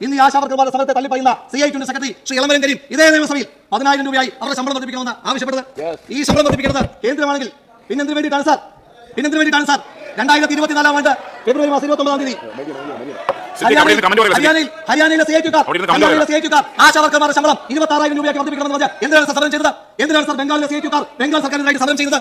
ഇന്ന് ഈ ആശാവർക്കർമാരുടെ സമരത്തെ തള്ളിപ്പറയുന്ന സി ഐ ടിയുടെ സെക്രട്ടറി ശ്രീ ഇളമരം കരീം ഇതേ നിയമസഭയിൽ പതിനായിരം രൂപയായി അവരുടെ ശമ്പളം വർദ്ധിപ്പിക്കണമെന്ന് ആവശ്യപ്പെട്ടത് ഈ ശമ്പളം വർദ്ധിപ്പിക്കുന്നത് കേന്ദ്രമാണെങ്കിൽ പിന്നെന്തിനു വേണ്ടിയിട്ടാണ് സാർ? പിന്നെന്തിനു വേണ്ടിയിട്ടാണ് സാർ? രണ്ടായിരത്തി ഇരുപത്തിനാലാം ആണ്ട് ഫെബ്രുവരി മാസം ഇരുപത്തി ഒമ്പതാം തീയതി. ഹരിയാനയിൽ ഹരിയാനയിലെ സി comment ഹരിയാനയിലെ സി ഐ ടിക്കാർ ആശാവർക്കർമാരുടെ ശമ്പളം ഇരുപത്തി ആറായിരം രൂപയാക്കി വർദ്ധിപ്പിക്കണമെന്ന് പറഞ്ഞാൽ എന്തിനാണ് സാർ സമരം ചെയ്തത്? എന്തിനാണ് സാർ ബംഗാളിലെ സി ടിക്കാർ ബംഗാൾ സർക്കാരിനായിട്ട് സമരം ചെയ്തത്?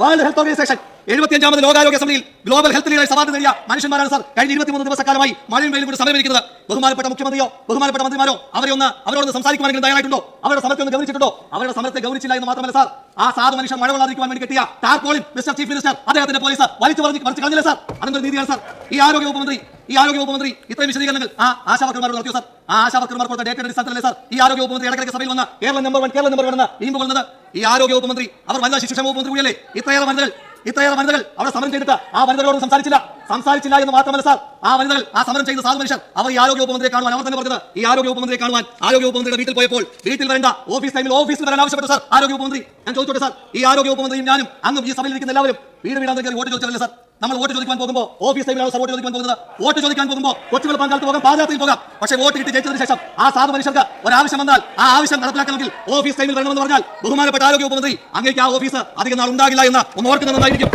വേൾഡ് ഹെൽത്ത് ഓർഗനൈസേഷൻ എഴുപത്തിയഞ്ചാമത് ലോകാരോഗ്യ സമിതിയിൽ ഗ്ലോബൽ ഹെൽത്ത് ലീഡേഴ്സ് അവാർഡ് നേടിയ മനുഷ്യന്മാരാണ് സാർ. കഴിഞ്ഞ ഇരുപത്തിമൂന്ന് ദിവസക്കാലമായി മഴയും വെയിലും കൂടി സമരമിരിക്കുന്നത് ബഹുമാനപ്പെട്ട മുഖ്യമന്ത്രിയോ ബഹുമാനപ്പെട്ട മന്ത്രിമാരോ അവരെ ഒന്ന് അവരോട് സംസാരിക്കുവാനെങ്കിലും തയ്യാറായിട്ടുണ്ടോ? അവരുടെ സമരത്തെ ഒന്ന് ഗൗനിച്ചിട്ടുണ്ടോ അവരുടെ സമരത്തെ ഗൗനിച്ചില്ല എന്ന് മാത്രമല്ല സാർ. ആ സാധു മനുഷ്യൻ മഴ കൊള്ളാതിരിക്കുവാൻ വേണ്ടി കിട്ടിയ ടാർപോളിൻ മിസ്റ്റർ ചീഫ് മിനിസ്റ്റർ അദ്ദേഹത്തിന്റെ പോലീസ് വലിച്ചു പറഞ്ഞു പറിച്ചു കളഞ്ഞില്ല സാർ? അതെന്തൊരു നീതിയാണ് സാർ? ഈ ആരോഗ്യ വകുപ്പ് മന്ത്രി ഈ ആരോഗ്യ വകുപ്പ് മന്ത്രി ഇത്രയും വിശദീകരണങ്ങൾ ആ ആശാവർക്കർമാർ നടത്തിയോ സാർ? ആ ആശാവർക്കർമാർ കൊടുത്ത ഡേറ്റയുടെ അടിസ്ഥാനത്തിലല്ലേ സാർ? ഈ ആരോഗ്യ വകുപ്പ് മന്ത്രി ഇടയ്ക്കിടയ്ക്ക് സഭയിൽ വന്ന Kerala number one Kerala number one എന്ന വീമ്പ് കൊള്ളുന്നത് ഈ ആരോഗ്യ വകുപ്പ് മന്ത്രി അവർ വനിതാ ശിശുക്ഷേമ വകുപ്പ് മന്ത്രി കൂടിയല്ലേ? ഇത്രയേറെ വനിതകൾ ഇത്രയേറെ വനിതകൾ അവിടെ സമരം ചെയ്തിട്ട് ആ വനിതകളോട് സംസാരിച്ചില്ല. സംസാരിച്ചില്ല എന്ന് മാത്രമല്ല സാർ ആ വനിതകൾ ആ സമരം ചെയ്ത സാധു മനുഷ്യർ അവർ ഈ ആരോഗ്യ ഉപമന്ത്രിയെ മന്ത്രിയെ കാണുവാൻ അവർ തന്നെ പറഞ്ഞത് ഈ ആരോഗ്യ ഉപമന്ത്രിയെ കാണുവാൻ ആരോഗ്യ ഉപമന്ത്രിയുടെ വീട്ടിൽ പോയപ്പോൾ വീട്ടിൽ വരേണ്ട ഓഫീസ് ടൈമിൽ ഓഫീസിൽ വരാൻ ആവശ്യപ്പെട്ടു സാർ ആരോഗ്യ ഉപമന്ത്രി ഞാൻ ചോദിച്ചോട്ടെ സാർ ഈ ആരോഗ്യ ഉപമന്ത്രിയും ഞാനും അങ്ങും ഈ സഭയിൽ ഇരിക്കുന്ന എല്ലാവരും വീട് വീടാൻ വോട്ട് ചോദിച്ചല്ലേ സാർ? നമ്മൾ വോട്ട് ചോദിക്കാൻ പോകുമ്പോൾ ഓഫീസ് ടൈമിലാണ് സർ വോട്ട് ചോദിക്കാൻ പോകുന്നത്. വോട്ട് ചോദിക്കാൻ പോകുമ്പോൾ കൊച്ചു വെളുപ്പാൻ കാലത്ത് പോകാം പാദയാത്രയിൽ പോകാം. പക്ഷേ വോട്ട് കിട്ടി ജയിച്ചതിന് ശേഷം ആ സാധു മനുഷ്യർക്ക് ഒരാവശ്യം വന്നാൽ ആ ആവശ്യം നടപ്പിലാക്കണമെങ്കിൽ ഓഫീസ് ടൈമിൽ വരണമെന്ന് പറഞ്ഞാൽ ബഹുമാനപ്പെട്ട ആരോഗ്യ ഉപമന്ത്രി മന്ത്രി അങ്ങേക്ക് ആ ഓഫീസ് അധികം നാൾ ഉണ്ടാകില്ല എന്ന് ഒന്ന് ഓർക്കുന്നതായിരിക്കും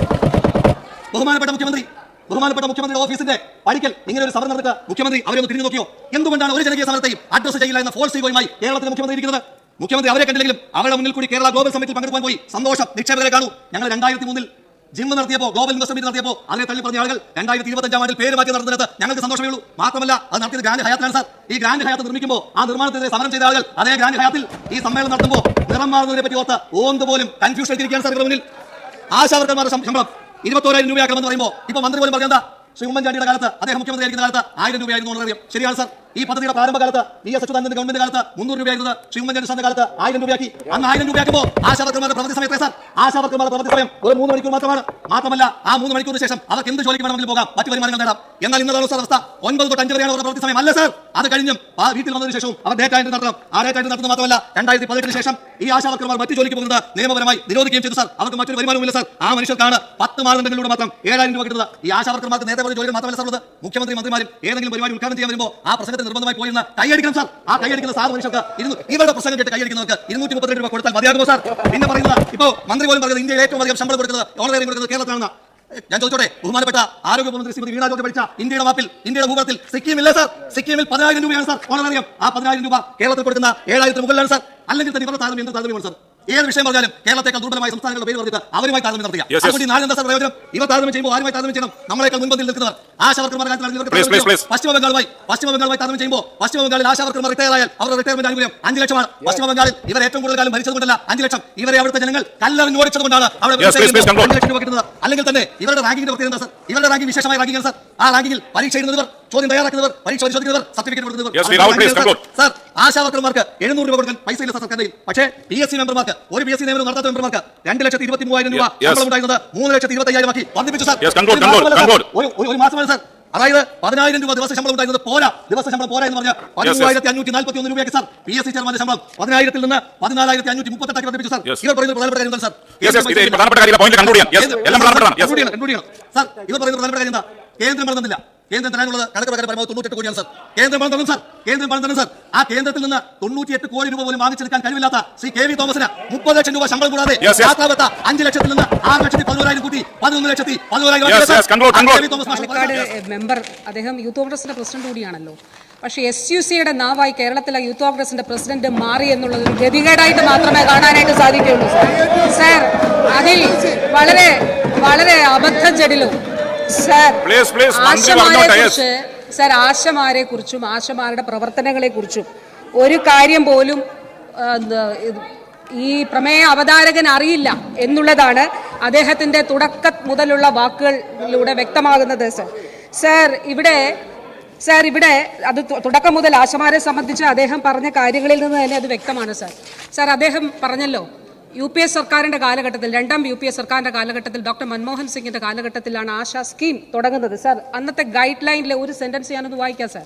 ബഹുമാനപ്പെട്ട മുഖ്യമന്ത്രി ബഹുമാനപ്പെട്ട മുഖ്യമന്ത്രിയുടെ ഓഫീസിന്റെ പഠിക്കൽ ഇങ്ങനെ ഒരു സമരം നടക്കുക. മുഖ്യമന്ത്രി അവരെ ഒന്ന് തിരിഞ്ഞു നോക്കിയോ? എന്തുകൊണ്ടാണ് ഒരു ജനകീയ സമരത്തെയും അഡ്രസ് ചെയ്യില്ല എന്ന ഫോൾസ് ഈഗോയുമായി കേരളത്തിലെ മുഖ്യമന്ത്രി ഇരിക്കുന്നത്? മുഖ്യമന്ത്രി അവരെ കണ്ടില്ലെങ്കിലും അവരുടെ മുന്നിൽ കൂടി കേരള ഗ്ലോബൽ സമിറ്റിൽ പങ്കെടുക്കാൻ പോയി. സന്തോഷം. നിക്ഷേപകരെ കാണൂ. ഞങ്ങൾ രണ്ടായിരത്തി മൂന്നിൽ ജിമ്മ് നടത്തിയപ്പോൾ ഗ്ലോബൽ ഇൻവെസ്റ്റ്മെന്റ് നടത്തിയപ്പോ അതിനെ തള്ളി പറഞ്ഞ ആളുകൾ രണ്ടായിരത്തി ഇരുപത്തഞ്ചാം ആണ്ടിൽ പേര് മാറ്റി നടത്തുന്നത് ഞങ്ങൾക്ക് സന്തോഷമേ ഉള്ളൂ. മാത്രമല്ല അത് നടത്തിയത് ഗ്രാൻഡ് ഹയാത്തിലാണ് സാർ. ഈ ഗ്രാൻഡ് ഹയാത്ത് നിർമ്മിക്കുമ്പോൾ ആ നിർമ്മാണത്തിനെതിരെ സമരം ചെയ്ത ആളുകൾ അതേ ഗ്രാൻഡ് ഹയാത്തിൽ ഈ സമ്മേളനം നടത്തുമ്പോൾ നിറം മാറുന്നതിനെ പറ്റി ഓർത്ത് ഓന്ത് പോലും കൺഫ്യൂഷൻ ആയിരിക്കുകയാണ് സാർ മുന്നിൽ. ആശാവർക്കന്മാരുടെ ശമ്പളം ഇരുപത്തോരായിരം രൂപയാക്കണമെന്ന് പറയുമ്പോൾ ഇപ്പൊ മന്ത്രി പോലും പറഞ്ഞാൽ ശ്രീ ഉമ്മൻചാണ്ടിയുടെ കാലത്ത് അദ്ദേഹം മുഖ്യമന്ത്രി ആയിരിക്കുന്ന കാലത്ത് ആയിരം രൂപയായിരുന്നു എന്നറിയാം ശരിയാണ് സാർ. ഈ പദ്ധതിയുടെ പ്രാരംഭ കാലത്ത് വി എസ് അച്യുതാനന്ദന്റെ ഗവൺമെന്റ് കാലത്ത് മുന്നൂറ് രൂപയായിരുന്നത് ശ്രീ ഉമ്മൻചാണ്ടി സാറിന്റെ കാലത്ത് ആയിരം രൂപയാക്കി. അന്ന് ആയിരം രൂപയാക്കുമ്പോൾ ആശാവർക്കന്മാരുടെ പ്രവൃത്തി സമയത്ത് സാർ. ആശാവർക്കന്മാരുടെ പ്രവൃത്തി സമയം ഒരു മൂന്ന് മണിക്കൂർ മാത്രമാണ്. മാത്രമല്ല ആ മൂന്ന് മണിക്കൂർ ശേഷം അവർക്ക് എന്ത് ജോലിക്ക് വേണമെങ്കിലും പോകാം മറ്റു വരുമാനങ്ങൾ നേടാം. എന്നാൽ ഇന്നതാണ് സാർ അവസ്ഥ. ഒൻപത് തൊട്ട് അഞ്ച് വരെയാണ് അവരുടെ പ്രവൃത്തി സമയം. അല്ല സാർ? അത് കഴിഞ്ഞും ആ വീട്ടിൽ വന്നതിന് ശേഷവും അവർ ഡേറ്റ് ആയിട്ട് നടത്തണം. ആ ഡേറ്റ് ആയിട്ട് നടത്തുന്നത് മാത്രമല്ല രണ്ടായിരത്തി പതിനെട്ടിന് ശേഷം ഈ ആശാവർക്കന്മാർ മറ്റു ജോലിക്ക് പോകുന്നത് നിയമപരമായി നിരോധിക്കുകയും ചെയ്തു സാർ. അവർക്ക് മറ്റൊരു വരുമാനമില്ല സാർ. ആ മനുഷ്യർക്കാണ് പത്ത് മാനദണ്ഡങ്ങളിലൂടെ മാത്രം ഏഴായിരം രൂപ കിട്ടുന്നത്. ഈ ആശാവർക്കന്മാർക്ക് പറഞ്ഞ ജോലി മാത്രമല്ല സാർ ഉള്ളത്. മുഖ്യമന്ത്രി മന്ത്രിമാരും ഏതെങ്കിലും പരിപാടി ഉദ്ഘാടനം ചെയ്യാൻ വരുമ്പോൾ ആ പ്രസംഗത്തിൽ നിർബന്ധമായി പോയിരുന്ന കൈയടിക്കണം സാർ. ആ കൈയടിക്കുന്ന സാർ മനുഷ്യർക്ക് ഇവരുടെ പ്രസംഗം കേട്ട് കൈയടിക്കുന്നവർക്ക് ഇരുന്നൂറ്റി മുപ്പത്തിരണ്ട് രൂപ കൊടുത്താൽ മതിയാകുമോ സാർ? പിന്നെ പറയുന്നത് ഇപ്പോ മന്ത്രി പോലും പറയുന്നത് ഇന്ത്യയിൽ ഏറ്റവും അധികം ശമ്പളം കൊടുക്കുന്നത് ഓണറേറിയം കൊടുക്കുന്നത് കേരളത്തിലാണ് ഞാൻ ചോദിച്ചോട്ടെ ബഹുമാനപ്പെട്ട ആരോഗ്യ മന്ത്രി ശ്രീമതി വീണ ജോർജ് പഠിച്ച ഇന്ത്യയുടെ മാപ്പിൽ ഇന്ത്യയുടെ ഭൂപടത്തിൽ സിക്കിം ഇല്ല സാർ? സിക്കിമിൽ പതിനായിരം രൂപയാണ് സാർ ഓണറേറിയം. ആ പതിനായിരം രൂപ കേരളത്തിൽ കൊടുക്കുന്ന ഏഴായിരത്തിന് മുകളിലാണ് സാർ. അല്ലെങ്കിൽ തന്നെ ഇവരുടെ താരതമ്യം എന്ത് താരതമ്യമാണ് സാർ? ഏത് വിഷയം പറഞ്ഞാലും കേരളത്തെക്കാൾ ദുർബലമായ സംസ്ഥാനങ്ങളുടെ പേര് പറഞ്ഞിട്ട് അവരുമായി താരതമ്യം നടത്തുക. അതുകൊണ്ട് നാലെന്താ സാർ പ്രയോജനം? ഇവർ താരതമ്യം ചെയ്യുമ്പോൾ ആരുമായി താരതമ്യം ചെയ്യണം? നമ്മളെക്കാൾ മുൻപന്തിൽ നിൽക്കുന്നവർ. ആശാവർക്കർമാരുടെ കാര്യത്തിൽ പശ്ചിമ ബംഗാളുമായി പശ്ചിമ ബംഗാളുമായി താരതമ്യം ചെയ്യുമ്പോൾ പശ്ചിമ ബംഗാളിൽ ആശാവർക്കർമാർ റിട്ടയർ ആയാൽ അവരുടെ റിട്ടയർമെന്റ് ആനുകൂല്യം അഞ്ച് ലക്ഷമാണ്. പശ്ചിമ ബംഗാളിൽ ഇവർ ഏറ്റവും കൂടുതൽ കാലം ഭരിച്ചത് കൊണ്ടല്ല അഞ്ച് ലക്ഷം. ഇവരെ അവിടുത്തെ ജനങ്ങൾ കല്ലറിഞ്ഞ് ഓടിച്ചത് കൊണ്ടാണ് അവിടെ അഞ്ച് ലക്ഷം രൂപ കിട്ടുന്നത്. അല്ലെങ്കിൽ തന്നെ ഇവരുടെ റാങ്കിങ്ങിന്റെ പ്രത്യേകത ഇവരുടെ റാങ്കിങ് വിശേഷമായ റാങ്കിങ് സർ? ആ റാങ്കിങ്ങിൽ പരീക്ഷ എഴുതുന്നവർ ചോദ്യം തയ്യാറാക്കുന്നവർ പരീക്ഷ പരിശോധിക്കുന്നവർ സർട്ടിഫിക്കറ്റ് കൊടുക്കുന്നവർ. സർ? ആശാവർക്കർമാർക്ക് എഴുന്നൂറ് രൂപ കൊടുക്കാൻ പൈസ ഇല്ല സാർ പക്ഷേ പി എസ് സി മെമ്പർമാർക്ക് ഒരു പി എസ് സി നിയമനം നടത്താത്ത മെമ്പർമാർക്ക് രണ്ട് ലക്ഷത്തി ഇരുപത്തി മൂവായിരം രൂപ. ശമ്പളം ഉണ്ടായിരുന്നത് മൂന്ന് ലക്ഷത്തി ഇരുപത്തി അയ്യായിരം ആക്കി വർദ്ധിപ്പിച്ചു സാർ. ഒരു മാസമല്ല സാർ. അതായത് പതിനായിരം രൂപ ദിവസ ശമ്പളം ഉണ്ടായിരുന്നത് പോരാ. ദിവസ ശമ്പളം പോരാ എന്ന് പറഞ്ഞാൽ പതിമൂവായിരത്തി അഞ്ഞൂറ്റി നാൽപ്പത്തി ഒന്ന് രൂപയ്ക്ക് സാർ. പി എസ് സി ചെയർമാന്റെ ശമ്പളം പതിനായിരത്തിൽ നിന്ന് പതിനാലായിരത്തി അഞ്ഞൂറ്റി മുപ്പത്തെട്ടാക്കി വർദ്ധിപ്പിച്ചു സാർ. ഇവർ പറയുന്നത് പ്രധാനപ്പെട്ട കാര്യം സാർ? പ്രധാനപ്പെട്ട കാര്യം. സാർ ഇവർ പറയുന്ന പ്രധാനപ്പെട്ട കാര്യം എന്താ? കേന്ദ്രം തന്നില്ല കേന്ദ്രം തരാനുള്ളത് കണക്ക് പ്രകാരം പരമാവധി തൊണ്ണൂറ്റെട്ട് കോടിയാണ് സാർ. കേന്ദ്രം പണം തന്നു സാർ. കേന്ദ്രം പണം സാർ. ആ കേന്ദ്രത്തിൽ നിന്ന് തൊണ്ണൂറ്റിയെട്ട് കോടി രൂപ പോലും വാങ്ങിച്ചെടുക്കാൻ കഴിവില്ലാത്ത ശ്രീ കെ വി തോമസിന് മുപ്പത് ലക്ഷം രൂപ ശമ്പളം കൂടാതെ. യാത്രാവത്ത അഞ്ച് ലക്ഷത്തിൽ നിന്ന് ആറ് ലക്ഷത്തി പതിനോരായിരം കൂട്ടി പതിനൊന്ന് ലക്ഷത്തി പതിനോരായിരം. മെമ്പർ അദ്ദേഹം യൂത്ത് കോൺഗ്രസിന്റെ പ്രസിഡന്റ് കൂടിയാണല്ലോ. പക്ഷേ എസ് യു സിയുടെ നാവായി കേരളത്തിലെ യൂത്ത് കോൺഗ്രസിന്റെ പ്രസിഡന്റ് മാറി എന്നുള്ളത് ഒരു ഗതികേടായിട്ട് മാത്രമേ കാണാനായിട്ട് സാധിക്കുകയുള്ളൂ സാർ സാർ അതിൽ വളരെ വളരെ അബദ്ധം ജടിലും സാർ ആശമാരെ. കുറിച്ച് സാർ ആശമാരെ കുറിച്ചും ആശമാരുടെ പ്രവർത്തനങ്ങളെ കുറിച്ചും ഒരു കാര്യം പോലും ഈ പ്രമേയ അവതാരകൻ അറിയില്ല എന്നുള്ളതാണ് അദ്ദേഹത്തിന്റെ തുടക്ക മുതലുള്ള വാക്കുകളിലൂടെ വ്യക്തമാകുന്നത് സർ സർ ഇവിടെ സർ ഇവിടെ അത് തുടക്കം മുതൽ ആശമാരെ സംബന്ധിച്ച് അദ്ദേഹം പറഞ്ഞ കാര്യങ്ങളിൽ നിന്ന് തന്നെ അത് വ്യക്തമാണ് സർ സർ അദ്ദേഹം പറഞ്ഞല്ലോ യു പി എ സർക്കാരിന്റെ കാലഘട്ടത്തിൽ രണ്ടാം യു പി എ സർക്കാരിന്റെ കാലഘട്ടത്തിൽ ഡോക്ടർ മൻമോഹൻ സിംഗിന്റെ കാലഘട്ടത്തിലാണ് ആശ സ്കീം തുടങ്ങുന്നത്. സാർ അന്നത്തെ ഗൈഡ് ലൈനിലെ ഒരു സെന്റൻസ് ഞാനൊന്ന് വായിക്കാം സാർ.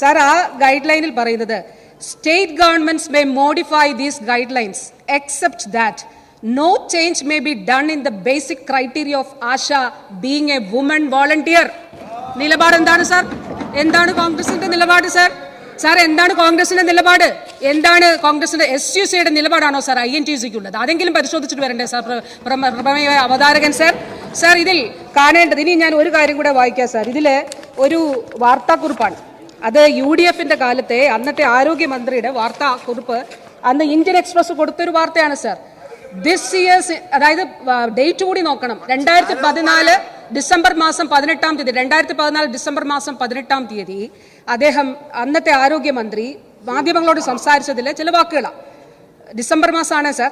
സാർ ആ ഗൈഡ് ലൈനിൽ പറയുന്നത് state governments may modify these guide lines except that no change may be done in the basic criteria of ASHA being a woman volunteer നിലപാട് എന്താണ് സാർ? എന്താണ് കോൺഗ്രസിന്റെ നിലപാട് സാർ? സാർ എന്താണ് കോൺഗ്രസിന്റെ നിലപാട്? എന്താണ് കോൺഗ്രസിന്റെ എസ് യു സിയുടെ നിലപാടാണോ സാർ ഐ എൻ ടി സിക്ക് ഉള്ളത് അതെങ്കിലും പരിശോധിച്ചിട്ട് വരണ്ടേ സാർ പ്ര- പ്രമ- പ്രമേയ അവതാരകൻ സാർ സാർ ഇതിൽ കാണേണ്ടത് ഇനി ഞാൻ ഒരു കാര്യം കൂടെ വായിക്കാം സാർ ഇതിൽ ഒരു വാർത്താക്കുറിപ്പാണ്. അത് യു ഡി എഫിന്റെ കാലത്തെ അന്നത്തെ ആരോഗ്യമന്ത്രിയുടെ വാർത്താക്കുറിപ്പ് അന്ന് ഇന്ത്യൻ എക്സ്പ്രസ് കൊടുത്തൊരു വാർത്തയാണ് സാർ ദിസ് ഇയേഴ്സ് അതായത് ഡേറ്റ് കൂടി നോക്കണം. രണ്ടായിരത്തി പതിനാല് ഡിസംബർ മാസം പതിനെട്ടാം തീയതി രണ്ടായിരത്തി പതിനാല് ഡിസംബർ മാസം പതിനെട്ടാം തീയതി അദ്ദേഹം അന്നത്തെ ആരോഗ്യമന്ത്രി മാധ്യമങ്ങളോട് സംസാരിച്ചതിൽ ചില വാക്കുകളാണ് ഡിസംബർ മാസമാണ് sir.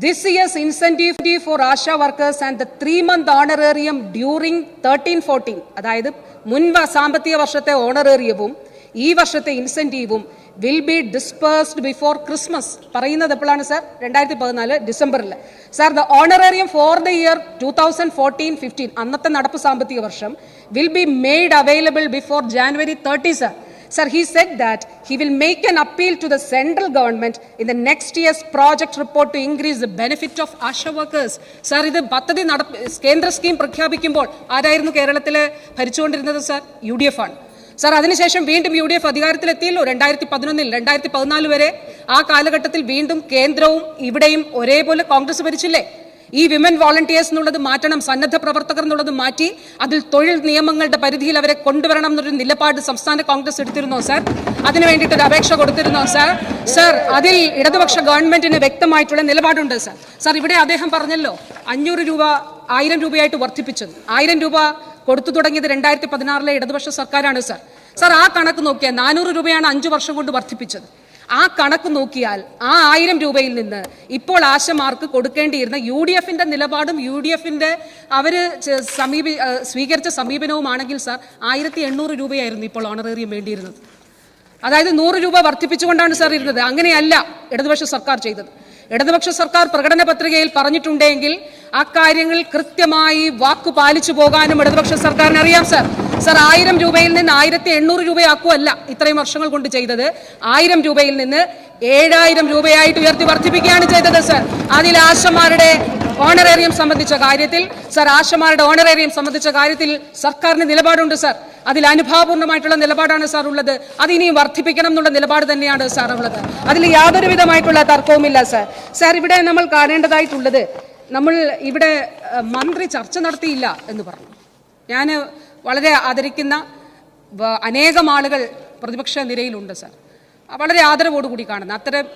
This years incentive for ASHA workers and the three month honorarium during thirteen fourteen അതായത് മുൻ സാമ്പത്തിക വർഷത്തെ ഓണറേറിയവും ഈ വർഷത്തെ ഇൻസെന്റീവും will be dispersed before Christmas പറയുന്നത് എപ്പോഴാണ് സാർ രണ്ടായിരത്തി പതിനാല് ഡിസംബറിൽ. Sir the honorarium for the year two thousand fourteen fifteen അന്നത്തെ നടപ്പ് സാമ്പത്തിക വർഷം will be made available before January thirty sir sir he said that he will make an appeal to the central government in the next year's project report to increase the benefit of ASHA workers. Sir, ഇത് പദ്ധതി നട കേന്ദ്ര scheme പ്രഖ്യാപിക്കുമ്പോൾ ആരായിരുന്നു കേരളത്തിൽ ഭരിച്ചുകൊണ്ടിരുന്നത് sir U D F ആണ്. Sir അതിനുശേഷം വീണ്ടും യു ഡി എഫ് അധികാരത്തിലെത്തിയല്ലോ രണ്ടായിരത്തി പതിനൊന്നിൽ രണ്ടായിരത്തി പതിനാല് വരെ ആ കാലഘട്ടത്തിൽ വീണ്ടും കേന്ദ്രവും ഇവിടെയും ഒരേപോലെ കോൺഗ്രസ് ഭരിച്ചില്ലേ? ഈ വിമൻ വോളണ്ടിയേഴ്സ് എന്നുള്ളത് മാറ്റണം സന്നദ്ധ പ്രവർത്തകർ എന്നുള്ളത് മാറ്റി അതിൽ തൊഴിൽ നിയമങ്ങളുടെ പരിധിയിൽ അവരെ കൊണ്ടുവരണം എന്നൊരു നിലപാട് സംസ്ഥാന കോൺഗ്രസ് എടുത്തിരുന്നോ സാർ? അതിനു വേണ്ടിയിട്ട് ഒരു അപേക്ഷ കൊടുത്തിരുന്നോ സാർ? സാർ അതിൽ ഇടതുപക്ഷ ഗവൺമെന്റിന് വ്യക്തമായിട്ടുള്ള നിലപാടുണ്ട് സാർ. സാർ ഇവിടെ അദ്ദേഹം പറഞ്ഞല്ലോ അഞ്ഞൂറ് രൂപ ആയിരം രൂപയായിട്ട് വർദ്ധിപ്പിച്ചത്. ആയിരം രൂപ കൊടുത്തു തുടങ്ങിയത് രണ്ടായിരത്തി പതിനാറിലെ ഇടതുപക്ഷ സർക്കാരാണ് സാർ. സാർ ആ കണക്ക് നോക്കിയാൽ നാനൂറ് രൂപയാണ് അഞ്ചു വർഷം കൊണ്ട് വർദ്ധിപ്പിച്ചത്. ആ കണക്ക് നോക്കിയാൽ ആ ആയിരം രൂപയിൽ നിന്ന് ഇപ്പോൾ ആശമാർക്ക് കൊടുക്കേണ്ടിയിരുന്ന യു ഡി എഫിന്റെ നിലപാടും യു ഡി എഫിന്റെ അവർ സമീപി സ്വീകരിച്ച സമീപനവുമാണെങ്കിൽ സാർ ആയിരത്തി എണ്ണൂറ് രൂപയായിരുന്നു ഇപ്പോൾ ഓണറേറിയം വേണ്ടിയിരുന്നത്. അതായത് നൂറ് രൂപ വർദ്ധിപ്പിച്ചുകൊണ്ടാണ് സാർ ഇരുന്നത്. അങ്ങനെയല്ല ഇടതുപക്ഷ സർക്കാർ ചെയ്തത്. ഇടതുപക്ഷ സർക്കാർ പ്രകടന പത്രികയിൽ പറഞ്ഞിട്ടുണ്ടെങ്കിൽ കാര്യങ്ങൾ കൃത്യമായി വാക്കു പാലിച്ചു പോകാനും ഇടതുപക്ഷ സർക്കാരിന് അറിയാം സാർ. സാർ ആയിരം രൂപയിൽ നിന്ന് ആയിരത്തി എണ്ണൂറ് രൂപയാക്കുമല്ല ഇത്രയും വർഷങ്ങൾ കൊണ്ട് ചെയ്തത്. ആയിരം രൂപയിൽ നിന്ന് ഏഴായിരം രൂപയായിട്ട് ഉയർത്തി വർദ്ധിപ്പിക്കുകയാണ് ചെയ്തത് സർ. അതിൽ ആശമാരുടെ ഓണറേറിയം സംബന്ധിച്ച കാര്യത്തിൽ സർ ആശമാരുടെ ഓണറേറിയം സംബന്ധിച്ച കാര്യത്തിൽ സർക്കാരിന് നിലപാടുണ്ട് സർ. അതിൽ അനുഭാവപൂർണമായിട്ടുള്ള നിലപാടാണ് സാർ ഉള്ളത്. അത് ഇനിയും വർദ്ധിപ്പിക്കണം എന്നുള്ള നിലപാട് തന്നെയാണ് സാർ ഉള്ളത്. അതിൽ യാതൊരു വിധമായിട്ടുള്ള തർക്കവുമില്ല സാർ. സാർ ഇവിടെ നമ്മൾ കാണേണ്ടതായിട്ടുള്ളത് നമ്മൾ ഇവിടെ മന്ത്രി ചർച്ച നടത്തിയില്ല എന്ന് പറഞ്ഞു. ഞാൻ വളരെ ആദരിക്കുന്ന അനേകം ആളുകൾ പ്രതിപക്ഷ നിരയിലുണ്ട് സാർ. വളരെ ആദരവോടുകൂടി കാണുന്നത് അത്തരം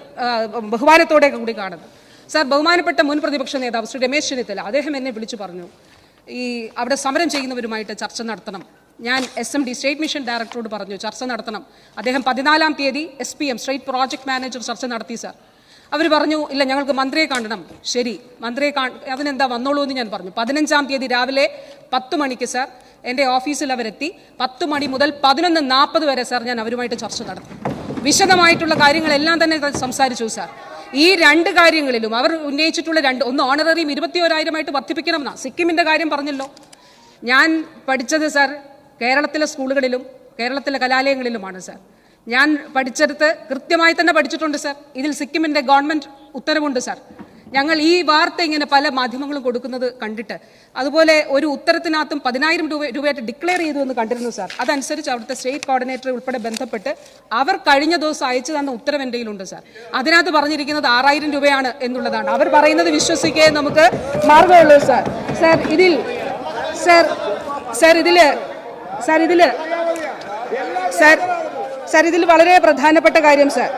ബഹുമാനത്തോടെ കൂടി കാണുന്നത് സാർ ബഹുമാനപ്പെട്ട മുൻ പ്രതിപക്ഷ നേതാവ് ശ്രീ രമേശ് ചെന്നിത്തല അദ്ദേഹം എന്നെ വിളിച്ചു പറഞ്ഞു ഈ അവിടെ സമരം ചെയ്യുന്നവരുമായിട്ട് ചർച്ച നടത്തണം. ഞാൻ S M D state mission ഡയറക്ടറോട് പറഞ്ഞു ചർച്ച നടത്തണം. അദ്ദേഹം പതിനാലാം തീയതി S P M state project manager ചർച്ച നടത്തി സാർ. അവർ പറഞ്ഞു ഇല്ല ഞങ്ങൾക്ക് മന്ത്രിയെ കാണണം. ശരി മന്ത്രിയെ കാ അതിനെന്താ വന്നോളൂ എന്ന് ഞാൻ പറഞ്ഞു. പതിനഞ്ചാം തീയതി രാവിലെ പത്ത് മണിക്ക് സാർ എന്റെ ഓഫീസിൽ അവരെത്തി. പത്ത് മണി മുതൽ പതിനൊന്ന് നാൽപ്പത് വരെ സാർ ഞാൻ അവരുമായിട്ട് ചർച്ച നടത്തി. വിശദമായിട്ടുള്ള കാര്യങ്ങളെല്ലാം തന്നെ സംസാരിച്ചു സാർ. ഈ രണ്ട് കാര്യങ്ങളിലും അവർ ഉന്നയിച്ചിട്ടുള്ള രണ്ട് ഒന്ന് ഓണററിയും ഇരുപത്തിയോരായിരമായിട്ട് വർദ്ധിപ്പിക്കണമെന്നാണ് സിക്കിമിന്റെ കാര്യം പറഞ്ഞല്ലോ. ഞാൻ പഠിച്ചത് സാർ കേരളത്തിലെ സ്കൂളുകളിലും കേരളത്തിലെ കലാലയങ്ങളിലുമാണ് സാർ. ഞാൻ പഠിച്ചെടുത്ത് കൃത്യമായി തന്നെ പഠിച്ചിട്ടുണ്ട് സാർ. ഇതിൽ സിക്കിമിന്റെ ഗവൺമെന്റ് ഉത്തരവുണ്ട് സാർ. ഞങ്ങൾ ഈ വാർത്ത ഇങ്ങനെ പല മാധ്യമങ്ങളും കൊടുക്കുന്നത് കണ്ടിട്ട്. അതുപോലെ ഒരു ഉത്തരത്തിനകത്തും പതിനായിരം രൂപ രൂപയായിട്ട് ഡിക്ലെയർ ചെയ്തു എന്ന് കണ്ടിരുന്നു സാർ അതനുസരിച്ച് അവിടുത്തെ സ്റ്റേറ്റ് കോർഡിനേറ്റർ ഉൾപ്പെടെ ബന്ധപ്പെട്ട് അവർ കഴിഞ്ഞ ദിവസം അയച്ചു തന്ന ഉത്തരവ് കയ്യിലുണ്ട് സാർ അതിനകത്ത് പറഞ്ഞിരിക്കുന്നത് ആറായിരം രൂപയാണ് എന്നുള്ളതാണ്. അവർ പറയുന്നത് വിശ്വസിക്കേ നമുക്ക് മാർഗമുള്ളൂ സാർ സാർ ഇതിൽ സാർ സാർ ഇതിൽ സാർ ഇതിൽ സാർ സാർ ഇതിൽ വളരെ പ്രധാനപ്പെട്ട കാര്യം സാർ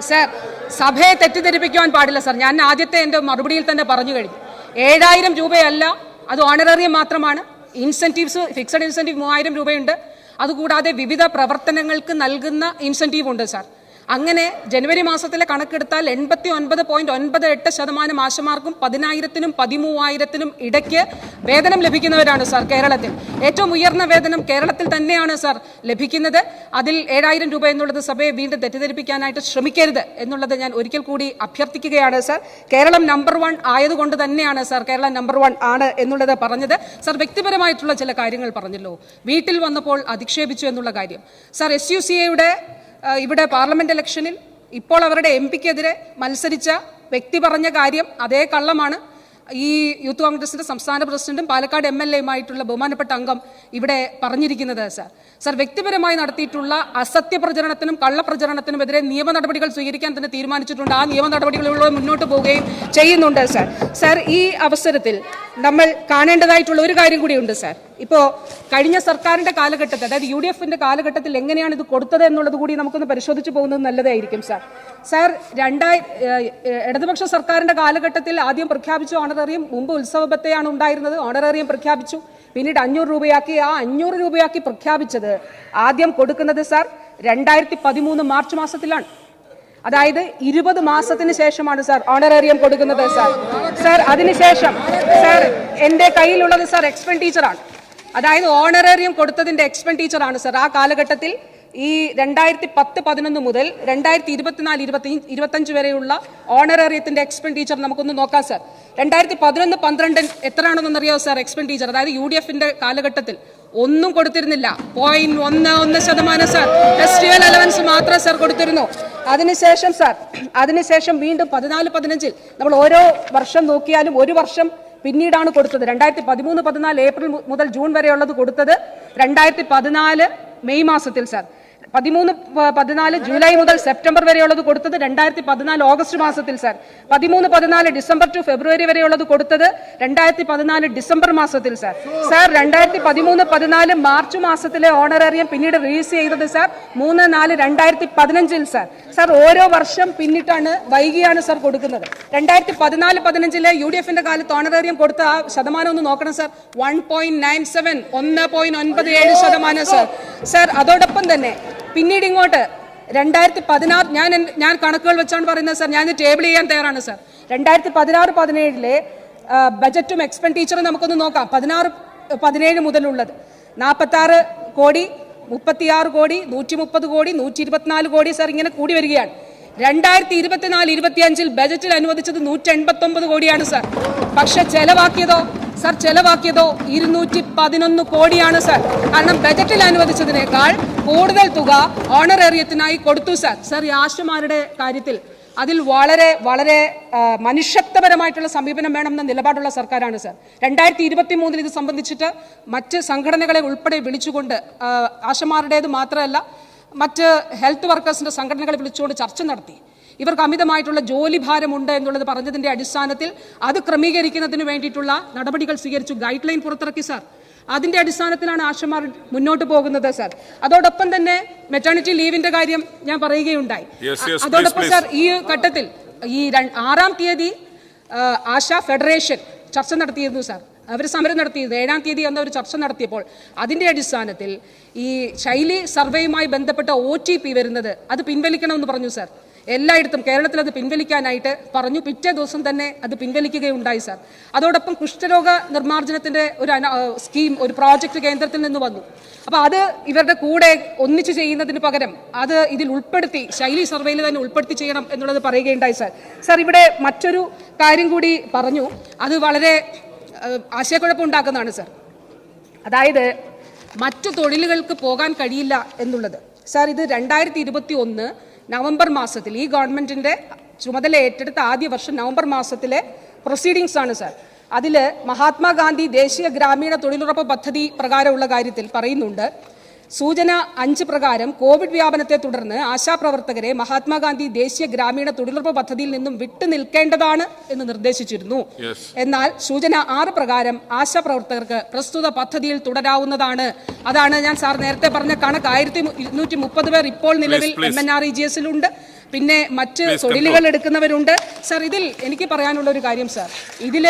സാർ സഭയെ തെറ്റിദ്ധരിപ്പിക്കുവാൻ പാടില്ല സർ. ഞാൻ ആദ്യത്തെ എന്റെ മറുപടിയിൽ തന്നെ പറഞ്ഞു കഴിഞ്ഞു. ഏഴായിരം രൂപയല്ല അത് ഓണററിയം മാത്രമാണ്. ഇൻസെന്റീവ്സ് ഫിക്സഡ് ഇൻസെന്റീവ് മൂവായിരം രൂപയുണ്ട്. അതുകൂടാതെ വിവിധ പ്രവർത്തനങ്ങൾക്ക് നൽകുന്ന ഇൻസെന്റീവ് ഉണ്ട് സാർ. അങ്ങനെ ജനുവരി മാസത്തിലെ കണക്കെടുത്താൽ എൺപത്തി ഒൻപത് പോയിന്റ് ഒൻപത് എട്ട് ശതമാനം ആശമാർക്കും പതിനായിരത്തിനും പതിമൂവായിരത്തിനും ഇടയ്ക്ക് വേതനം ലഭിക്കുന്നവരാണ് സാർ കേരളത്തിൽ. ഏറ്റവും ഉയർന്ന വേതനം കേരളത്തിൽ തന്നെയാണ് സാർ ലഭിക്കുന്നത്. അതിൽ ഏഴായിരം രൂപ എന്നുള്ളത് സഭയെ വീണ്ടും തെറ്റിദ്ധരിപ്പിക്കാനായിട്ട് ശ്രമിക്കരുത് എന്നുള്ളത് ഞാൻ ഒരിക്കൽ കൂടി അഭ്യർത്ഥിക്കുകയാണ് സാർ. കേരളം നമ്പർ വൺ ആയതുകൊണ്ട് തന്നെയാണ് സാർ കേരളം നമ്പർ വൺ ആണ് എന്നുള്ളത് പറഞ്ഞത്. സാർ വ്യക്തിപരമായിട്ടുള്ള ചില കാര്യങ്ങൾ പറഞ്ഞല്ലോ. വീട്ടിൽ വന്നപ്പോൾ അധിക്ഷേപിച്ചു എന്നുള്ള കാര്യം. സാർ എസ് യു സി എയുടെ ഇവിടെ പാർലമെന്റ് ഇലക്ഷനിൽ ഇപ്പോൾ അവരുടെ എം പിക്കെതിരെ മത്സരിച്ച വ്യക്തി പറഞ്ഞ കാര്യം അതേ കള്ളമാണ്. ഈ യൂത്ത് കോൺഗ്രസിന്റെ സംസ്ഥാന പ്രസിഡന്റും പാലക്കാട് എം എൽ എയുമായിട്ടുള്ള ബഹുമാനപ്പെട്ട അംഗം ഇവിടെ പറഞ്ഞിരിക്കുന്നത് സാർ. സാർ വ്യക്തിപരമായി നടത്തിയിട്ടുള്ള അസത്യ പ്രചരണത്തിനും കള്ളപ്രചരണത്തിനുമെതിരെ നിയമ നടപടികൾ സ്വീകരിക്കാൻ തന്നെ തീരുമാനിച്ചിട്ടുണ്ട്. ആ നിയമ നടപടികളിലൂടെ മുന്നോട്ട് പോവുകയും ചെയ്യുന്നുണ്ട് സാർ. സാർ ഈ അവസരത്തിൽ നമ്മൾ കാണേണ്ടതായിട്ടുള്ള ഒരു കാര്യം കൂടിയുണ്ട് സാർ. ഇപ്പോൾ കഴിഞ്ഞ സർക്കാരിന്റെ കാലഘട്ടത്തിൽ അതായത് യു ഡി എഫിന്റെ കാലഘട്ടത്തിൽ എങ്ങനെയാണ് ഇത് കൊടുത്തത് എന്നുള്ളത് കൂടി നമുക്കൊന്ന് പരിശോധിച്ച് പോകുന്നത് നല്ലതായിരിക്കും സാർ. സാർ രണ്ടായി ഇടതുപക്ഷ സർക്കാരിന്റെ കാലഘട്ടത്തിൽ ആദ്യം പ്രഖ്യാപിച്ചു ഓണറേറിയം മുമ്പ് ഉത്സവബത്തെയാണ് ഉണ്ടായിരുന്നത്. ഓണറേറിയം പ്രഖ്യാപിച്ചു. പിന്നീട് അഞ്ഞൂറ് രൂപയാക്കി. ആ അഞ്ഞൂറ് രൂപയാക്കി പ്രഖ്യാപിച്ചത് ആദ്യം കൊടുക്കുന്നത് സാർ രണ്ടായിരത്തി പതിമൂന്ന് മാർച്ച് മാസത്തിലാണ്. അതായത് ഇരുപത് മാസത്തിന് ശേഷമാണ് സാർ ഓണറേറിയം കൊടുക്കുന്നത് സാർ. സാർ അതിനുശേഷം സാർ എന്റെ കയ്യിലുള്ളത് സാർ എക്സ്പെൻഡിച്ചറാണ് അതായത് ഓണറേറിയം കൊടുത്തതിന്റെ എക്സ്പെൻഡിച്ചറാണ് സർ ആ കാലഘട്ടത്തിൽ ഈ രണ്ടായിരത്തി പത്ത് പതിനൊന്ന് മുതൽ രണ്ടായിരത്തി ഇരുപത്തിനാല് ഇരുപത്തി ഇരുപത്തഞ്ച് വരെയുള്ള ഓണറേറിയത്തിന്റെ എക്സ്പെൻഡിച്ചർ നമുക്കൊന്ന് നോക്കാം സർ രണ്ടായിരത്തി പതിനൊന്ന് പന്ത്രണ്ട് എത്രയാണെന്നറിയോ സർ എക്സ്പെൻഡിച്ചർ അതായത് യു ഡി എഫിന്റെ കാലഘട്ടത്തിൽ ഒന്നും കൊടുത്തിരുന്നില്ല. പോയിന്റ് ഒന്ന് ഒന്ന് ശതമാനം സാർ ഫെസ്റ്റിവൽ അലവൻസ് മാത്രം സർ കൊടുത്തിരുന്നു. അതിനുശേഷം സാർ അതിനുശേഷം വീണ്ടും പതിനാല് പതിനഞ്ചിൽ നമ്മൾ ഓരോ വർഷം നോക്കിയാലും ഒരു വർഷം പിന്നീടാണ് കൊടുത്തത്. രണ്ടായിരത്തി പതിമൂന്ന് പതിനാല് ഏപ്രിൽ മുതൽ ജൂൺ വരെയുള്ളത് കൊടുത്തത് രണ്ടായിരത്തി പതിനാല് മെയ് മാസത്തിൽ സാർ. പതിമൂന്ന് പതിനാല് ജൂലൈ മുതൽ സെപ്റ്റംബർ വരെയുള്ളത് കൊടുത്തത് രണ്ടായിരത്തി പതിനാല് ഓഗസ്റ്റ് മാസത്തിൽ സാർ. പതിമൂന്ന് പതിനാല് ഡിസംബർ ടു ഫെബ്രുവരി വരെയുള്ളത് കൊടുത്തത് രണ്ടായിരത്തി പതിനാല് ഡിസംബർ മാസത്തിൽ സാർ. സാർ രണ്ടായിരത്തി പതിമൂന്ന് പതിനാല് മാർച്ച് മാസത്തിലെ ഓണറേറിയം പിന്നീട് റിലീസ് ചെയ്തത് സാർ മൂന്ന് നാല് രണ്ടായിരത്തി പതിനഞ്ചിൽ സാർ. സാർ ഓരോ വർഷം പിന്നിട്ടാണ് വൈകിയാണ് സാർ കൊടുക്കുന്നത്. രണ്ടായിരത്തി പതിനാല് പതിനഞ്ചിലെ യു ഡി എഫിന്റെ കാലത്ത് ഓണറേറിയം കൊടുത്ത ആ ശതമാനം ഒന്ന് നോക്കണം sir. One point nine seven ഒന്ന് പോയിന്റ് ഒൻപത് ഏഴ് ശതമാനം സാർ. സാർ അതോടൊപ്പം തന്നെ പിന്നീട് ഇങ്ങോട്ട് രണ്ടായിരത്തി പതിനാറ് ഞാൻ ഞാൻ കണക്കുകൾ വെച്ചാണ് പറയുന്നത് സാർ. ഞാൻ ടേബിൾ ചെയ്യാൻ തയ്യാറാണ് സാർ. രണ്ടായിരത്തി പതിനാറ് പതിനേഴിലെ ബജറ്റും എക്സ്പെൻഡിച്ചറും നമുക്കൊന്ന് നോക്കാം. പതിനാറ് പതിനേഴ് മുതലുള്ളത്. നാൽപ്പത്താറ് കോടി മുപ്പത്തിയാറ് കോടി നൂറ്റി മുപ്പത് കോടി നൂറ്റി ഇരുപത്തിനാല് കോടി സാർ ഇങ്ങനെ കൂടി വരികയാണ്. രണ്ടായിരത്തി ഇരുപത്തിനാല് ഇരുപത്തിയഞ്ചിൽ ബജറ്റിൽ അനുവദിച്ചത് നൂറ്റി എൺപത്തി ഒമ്പത് കോടിയാണ് സാർ. പക്ഷെ ചെലവാക്കിയതോ സാർ ചെലവാക്കിയതോ ഇരുന്നൂറ്റി പതിനൊന്ന് കോടിയാണ് സർ. കാരണം ബജറ്റിൽ അനുവദിച്ചതിനേക്കാൾ കൂടുതൽ തുക ഓണറേറിയത്തിനായി കൊടുത്തു സർ. സർ ആശുമാരുടെ കാര്യത്തിൽ അതിൽ വളരെ വളരെ മനുഷ്യത്വപരമായിട്ടുള്ള സമീപനം വേണമെന്ന നിലപാടുള്ള സർക്കാരാണ് സർ. രണ്ടായിരത്തി ഇരുപത്തി മൂന്നിൽ ഇത് സംബന്ധിച്ചിട്ട് മറ്റ് സംഘടനകളെ ഉൾപ്പെടെ വിളിച്ചുകൊണ്ട് ആശമാരുടേത് മാത്രമല്ല മറ്റ് ഹെൽത്ത് വർക്കേഴ്സിന്റെ സംഘടനകളെ വിളിച്ചുകൊണ്ട് ചർച്ച നടത്തി. ഇവർക്ക് അമിതമായിട്ടുള്ള ജോലി ഭാരമുണ്ട് എന്നുള്ളത് പറഞ്ഞതിന്റെ അടിസ്ഥാനത്തിൽ അത് ക്രമീകരിക്കുന്നതിന് വേണ്ടിയിട്ടുള്ള നടപടികൾ സ്വീകരിച്ചു. ഗൈഡ് ലൈൻ പുറത്തിറക്കി സർ. അതിന്റെ അടിസ്ഥാനത്തിലാണ് ആശമാർ മുന്നോട്ട് പോകുന്നത് സർ. അതോടൊപ്പം തന്നെ മെറ്റേണിറ്റി ലീവിന്റെ കാര്യം ഞാൻ പറയുകയുണ്ടായി. അതോടൊപ്പം സർ ഈ ഘട്ടത്തിൽ ഈ ആറാം തീയതി ആശ ഫെഡറേഷൻ ചർച്ച നടത്തിയിരുന്നു സർ. അവർ സമരം നടത്തിയിരുന്നു. ഏഴാം തീയതി എന്ന ഒരു ചർച്ച നടത്തിയപ്പോൾ അതിന്റെ അടിസ്ഥാനത്തിൽ ഈ ശൈലി സർവേയുമായി ബന്ധപ്പെട്ട ഒ ടി പി വരുന്നത് അത് പിൻവലിക്കണമെന്ന് പറഞ്ഞു സാർ. എല്ലായിടത്തും കേരളത്തിൽ അത് പിൻവലിക്കാനായിട്ട് പറഞ്ഞു. പിറ്റേ ദിവസം തന്നെ അത് പിൻവലിക്കുകയുണ്ടായി സാർ. അതോടൊപ്പം കുഷ്ഠരോഗ നിർമ്മാർജനത്തിന്റെ ഒരു സ്കീം ഒരു പ്രോജക്റ്റ് കേന്ദ്രത്തിൽ നിന്ന് വന്നു. അപ്പോൾ അത് ഇവരുടെ കൂടെ ഒന്നിച്ചു ചെയ്യുന്നതിന് പകരം അത് ഇതിൽ ഉൾപ്പെടുത്തി ശൈലി സർവേയിൽ തന്നെ ഉൾപ്പെടുത്തി ചെയ്യണം എന്നുള്ളത് പറയുകയുണ്ടായി സാർ. സാർ ഇവിടെ മറ്റൊരു കാര്യം കൂടി പറഞ്ഞു. അത് വളരെ ആശയക്കുഴപ്പമുണ്ടാക്കുന്നതാണ് സാർ. അതായത് മറ്റു തൊഴിലുകൾക്ക് പോകാൻ കഴിയില്ല എന്നുള്ളത്. സാർ ഇത് രണ്ടായിരത്തി ഇരുപത്തി ഒന്ന് നവംബർ മാസത്തിൽ ഈ ഗവൺമെന്റിന്റെ ചുമതല ഏറ്റെടുത്ത ആദ്യ വർഷം നവംബർ മാസത്തിലെ പ്രൊസീഡിങ്സ് ആണ് സാർ അതിൽ മഹാത്മാഗാന്ധി ദേശീയ ഗ്രാമീണ തൊഴിലുറപ്പ് പദ്ധതി പ്രകാരമുള്ള കാര്യത്തിൽ പറയുന്നുണ്ട്. സൂചന അഞ്ച് പ്രകാരം കോവിഡ് വ്യാപനത്തെ തുടർന്ന് ആശാപ്രവർത്തകരെ മഹാത്മാഗാന്ധി ദേശീയ ഗ്രാമീണ തൊഴിലുറപ്പ് പദ്ധതിയിൽ നിന്നും വിട്ടു നിൽക്കേണ്ടതാണ് എന്ന് നിർദ്ദേശിച്ചിരുന്നു. എന്നാൽ സൂചന ആറ് പ്രകാരം ആശാപ്രവർത്തകർക്ക് പ്രസ്തുത പദ്ധതിയിൽ തുടരാവുന്നതാണ്. അതാണ് ഞാൻ സാർ നേരത്തെ പറഞ്ഞ കണക്ക്. ആയിരത്തി ഇരുന്നൂറ്റി മുപ്പത് പേർ ഇപ്പോൾ നിലവിൽ. M N R E G എസിലുണ്ട്. പിന്നെ മറ്റ് തൊഴിലുകൾ എടുക്കുന്നവരുണ്ട്. സാർ ഇതിൽ എനിക്ക് പറയാനുള്ള ഒരു കാര്യം സാർ. ഇതിൽ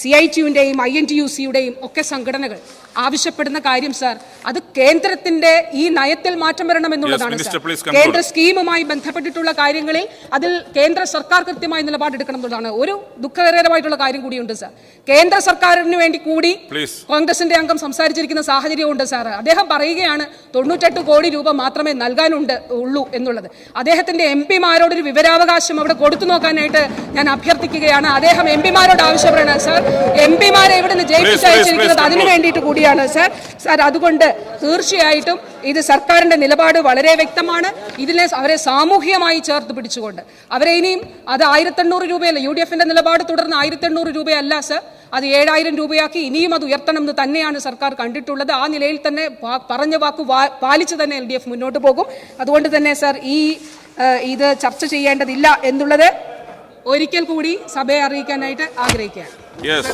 സി ഐ ടിയുടെയും ഐ എൻ ടി യു സിയുടെയും ഒക്കെ സംഘടനകൾ ആവശ്യപ്പെടുന്ന കാര്യം സാർ. അത് കേന്ദ്രത്തിന്റെ ഈ നയത്തിൽ മാറ്റം വരണം എന്നുള്ളതാണ് Minister, സാർ. Please conclude. കേന്ദ്ര സ്കീമുമായി ബന്ധപ്പെട്ടിട്ടുള്ള കാര്യങ്ങളിൽ അതിൽ കേന്ദ്ര സർക്കാർ കൃത്യമായി നിലപാടെടുക്കണം എന്നുള്ളതാണ്. ഒരു ദുഃഖകരമായിട്ടുള്ള കാര്യം കൂടിയുണ്ട് സാർ. കേന്ദ്ര സർക്കാരിന് വേണ്ടി കൂടി കോൺഗ്രസിന്റെ അംഗം സംസാരിച്ചിരിക്കുന്ന സാഹചര്യമുണ്ട് സാർ. അദ്ദേഹം പറയുകയാണ് തൊണ്ണൂറ്റെട്ട് കോടി രൂപ മാത്രമേ നൽകാനുണ്ട് ഉള്ളൂ എന്നുള്ളത്. അദ്ദേഹത്തിന്റെ എം പിമാരോടൊരു വിവരാവകാശം അവിടെ കൊടുത്തു നോക്കാനായിട്ട് ഞാൻ അഭ്യർത്ഥിക്കുകയാണ്. അദ്ദേഹം എം പിമാരോട് ആവശ്യപ്പെടുന്നത് സാർ. എം പിമാരെ ഇവിടെ നിന്ന് Please, please, ജയിപ്പിച്ചയച്ചിരിക്കുന്നത് അതിനു വേണ്ടിയിട്ട് വേണ്ടിയിട്ട് കൂടിയാണ് സാർ സാർ അതുകൊണ്ട് തീർച്ചയായിട്ടും ഇത് സർക്കാരിന്റെ നിലപാട് വളരെ വ്യക്തമാണ്. ഇതിനെ അവരെ സാമൂഹികമായി ചേർത്ത് പിടിച്ചുകൊണ്ട്. അവരെ ഇനിയും അത് ആയിരത്തെണ്ണൂറ് രൂപയല്ല യു ഡി എഫിന്റെ നിലപാട് തുടർന്ന് ആയിരത്തെണ്ണൂറ് രൂപയല്ല സർ അത് ഏഴായിരം രൂപയാക്കി ഇനിയും അത് ഉയർത്തണം എന്ന് തന്നെയാണ് സർക്കാർ കണ്ടിട്ടുള്ളത്. ആ നിലയിൽ തന്നെ പറഞ്ഞ വാക്ക് പാലിച്ചു തന്നെ എൽ ഡി എഫ് മുന്നോട്ട് പോകും. അതുകൊണ്ട് തന്നെ സർ ഈ ഇത് ചർച്ച ചെയ്യേണ്ടതില്ല എന്നുള്ളത് ഒരിക്കൽ കൂടി സഭയെ അറിയിക്കാനായിട്ട് ആഗ്രഹിക്കുകയാണ്. യെസ്